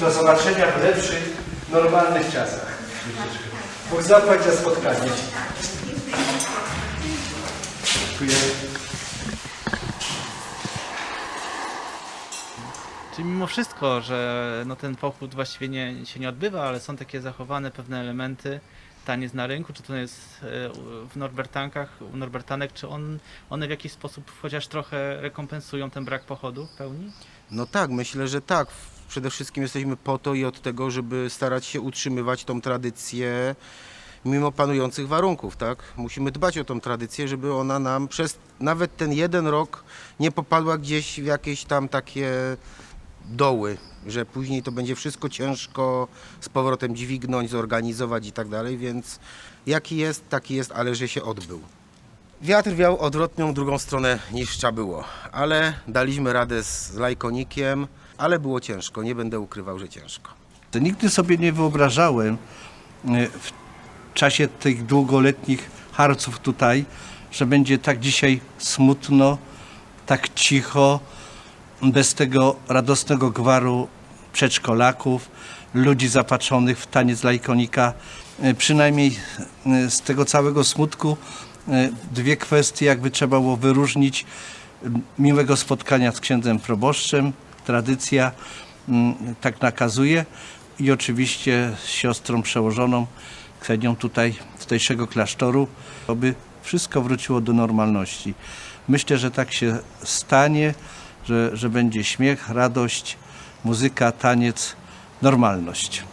Do zobaczenia w lepszych, normalnych czasach. Bóg zapłać za spotkanie. Dziękuję. Czyli mimo wszystko, że no ten pochód właściwie nie, się nie odbywa, ale są takie zachowane pewne elementy, taniec na rynku, czy to jest w Norbertankach, u Norbertanek, czy on, one w jakiś sposób chociaż trochę rekompensują ten brak pochodu w pełni? No tak, myślę, że tak. Przede wszystkim jesteśmy po to i od tego, żeby starać się utrzymywać tą tradycję mimo panujących warunków, tak? Musimy dbać o tą tradycję, żeby ona nam przez nawet ten jeden rok nie popadła gdzieś w jakieś tam takie doły, że później to będzie wszystko ciężko z powrotem dźwignąć, zorganizować i tak dalej, więc jaki jest, taki jest, ale że się odbył. Wiatr wiał odwrotną drugą stronę niż trzeba było, ale daliśmy radę z lajkonikiem, ale było ciężko, nie będę ukrywał, że ciężko. To Nigdy sobie nie wyobrażałem e, w czasie tych długoletnich harców tutaj, że będzie tak dzisiaj smutno, tak cicho, bez tego radosnego gwaru przedszkolaków, ludzi zapatrzonych w taniec lajkonika. E, Przynajmniej e, z tego całego smutku e, dwie kwestie jakby trzeba było wyróżnić. Miłego spotkania z księdzem proboszczem, tradycja tak nakazuje i oczywiście z siostrą przełożoną, Ksenią tutaj tutejszego klasztoru, aby wszystko wróciło do normalności. Myślę, że tak się stanie, że, że będzie śmiech, radość, muzyka, taniec, normalność.